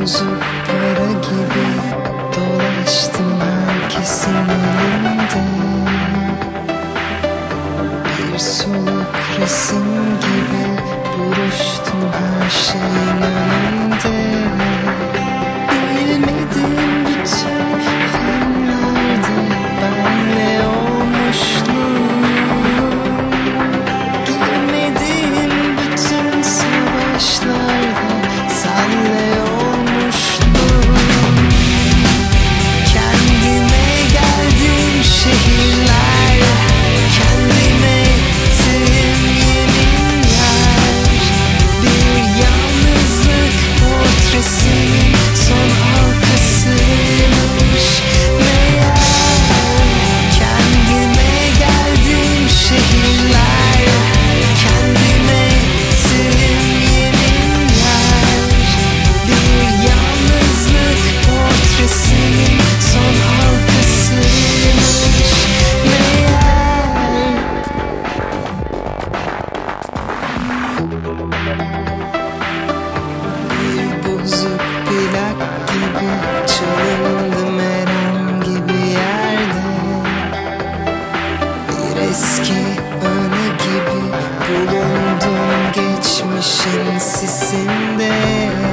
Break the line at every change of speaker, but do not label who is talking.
boncuk gibi Dolaştım herkesin elinde. Bir soluk resim gibi Buruştum her şeyin önünde. işin sisinde.